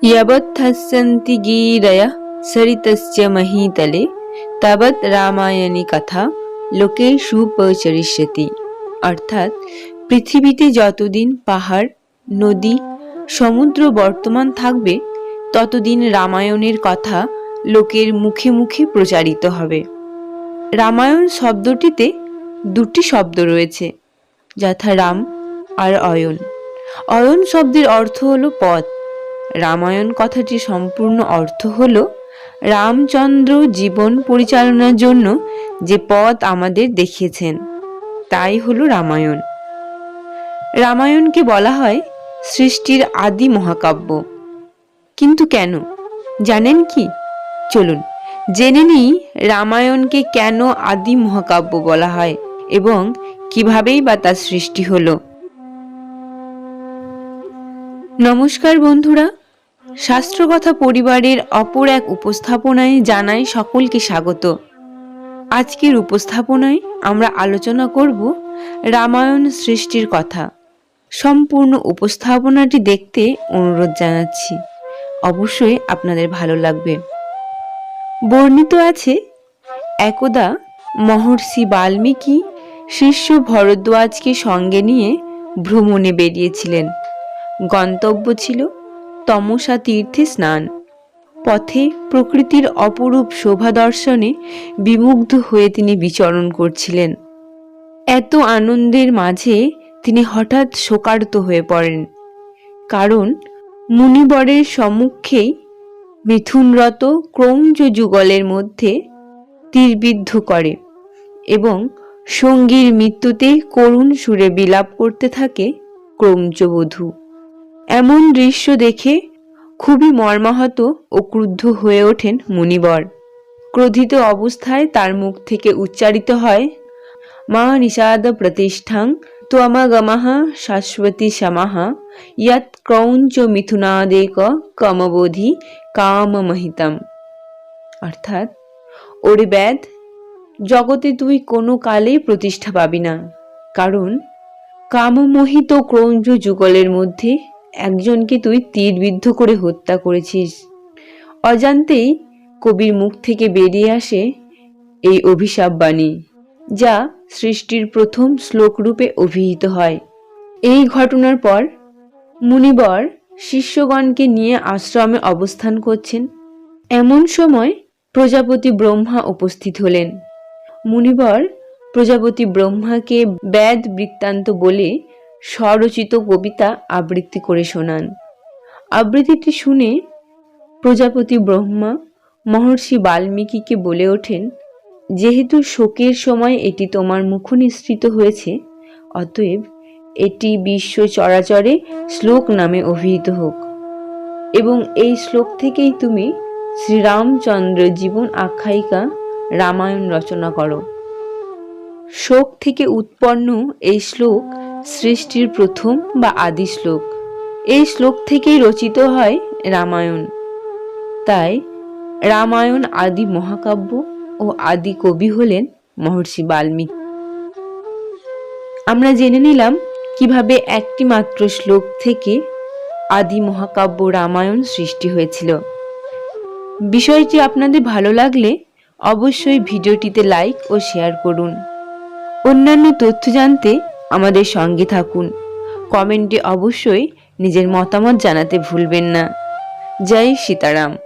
यबत्थस्यन्ति गीरयः सरितस्य महीतले তাবৎ রামায়ণী কথা লোকে সুপচরিষ্যতি অর্থাৎ পৃথিবীতে যতদিন পাহাড় নদী সমুদ্র বর্তমান থাকবে ততদিন রামায়ণের কথা লোকের মুখে মুখে প্রচারিত হবে রামায়ণ শব্দটিতে দুটি শব্দ রয়েছে যথা রাম আর অয়ন অয়ন শব্দের অর্থ হলো পথ রামায়ণ কথাটির সম্পূর্ণ অর্থ হলো, রামচন্দ্র জীবন পরিচালনার জন্য যে পথ আমাদের দেখিয়েছেন, তাই হলো রামায়ণ। রামায়ণকে বলা হয় সৃষ্টির আদি মহাকাব্য। কিন্তু কেন? জানেন কি? চলুন, জেনে নিই রামায়ণকে কেন আদি মহাকাব্য বলা হয় এবং কিভাবেই বা তার সৃষ্টি হলো। নমস্কার বন্ধুরা শাস্ত্রকথা পরিবারের অপর এক উপস্থাপনায় জানাই সকলকে স্বাগত। আজকের উপস্থাপনায় আমরা আলোচনা করব রামায়ণ সৃষ্টির কথা। সম্পূর্ণ উপস্থাপনাটি দেখতে অনুরোধ জানাচ্ছি। অবশ্যই আপনাদের ভালো লাগবে। বর্ণিত আছে, একদা মহর্ষি বাল্মীকি শিষ্য ভরদ্বাজকে সঙ্গে নিয়ে ভ্রমণে বেরিয়েছিলেন। গন্তব্য ছিল তমসা তীর্থে স্নান। পথে প্রকৃতির অপরূপ শোভা দর্শনে বিমুগ্ধ হয়ে তিনি বিচরণ করছিলেন। এত আনন্দের মাঝে তিনি হঠাৎ শোকার্ত হয়ে পড়েন। কারণ মুনিবরের সম্মুখেই মিথুনরত ক্রৌঞ্চ যুগলের মধ্যে তীরবিদ্ধ করে এবং সঙ্গীর মৃত্যুতে করুণ সুরে বিলাপ করতে থাকে ক্রৌঞ্চবধূ এমন দৃশ্য দেখে খুবই মর্মাহত ও ক্রুদ্ধ হয়ে ওঠেন মুনিবর। ক্রোধিত অবস্থায় তার মুখ থেকে উচ্চারিত হয়, মা নিষাদ প্রতিষ্ঠাং ত্বমাগমাহ শাশ্বতী সমাহ ইয়াত ক্রৌঞ্চ মিথুনাদেক কমবোধি কামমহিতম। অর্থাৎ, ওরে ব্যাধ জগতে তুই কোনো কালেই প্রতিষ্ঠা পাবি না, কারণ কামমোহিত ক্রৌঞ্চ যুগলের মধ্যে একজনকে তুই তীরবিদ্ধ করে হত্যা করেছিস। অজান্তেই কবির মুখ থেকে বেরিয়ে আসে এই অভিশাপ বাণী, যা সৃষ্টির প্রথম শ্লোকরূপে অভিহিত হয়। এই ঘটনার পর মুনিবর শিষ্যগণকে নিয়ে আশ্রমে অবস্থান করছেন। এমন সময় প্রজাপতি ব্রহ্মা উপস্থিত হলেন। মুনিবর প্রজাপতি ব্রহ্মাকে বেদ বৃত্তান্ত বলে স্বরচিত কবিতা আবৃত্তি করে শোনান। আবৃত্তিটি শুনে প্রজাপতি ব্রহ্মা মহর্ষি বাল্মীকিকে বলে ওঠেন, যেহেতু শোকের সময় এটি তোমার মুখ হয়েছে, অতএব এটি বিশ্ব চরাচরে শ্লোক নামে অভিহিত হোক। এবং এই শ্লোক থেকেই তুমি শ্রীরামচন্দ্র জীবন আখ্যায়িকা রামায়ণ রচনা করো। শোক থেকে উৎপন্ন এই শ্লোক সৃষ্টির প্রথম বা আদি শ্লোক। এই শ্লোক থেকেই রচিত হয় রামায়ণ। তাই রামায়ণ আদি মহাকাব্য ও আদি কবি হলেন মহর্ষি বাল্মীকি। আমরা জেনে নিলাম কীভাবে একটি মাত্র শ্লোক থেকে আদি মহাকাব্য রামায়ণ সৃষ্টি হয়েছিল। বিষয়টি আপনাদের ভালো লাগলে অবশ্যই ভিডিওটিতে লাইক ও শেয়ার করুন। অন্যান্য তথ্য জানতে আমাদের সঙ্গে থাকুন। কমেন্টে অবশ্যই নিজের মতামত জানাতে ভুলবেন না। জয় সীতারাম।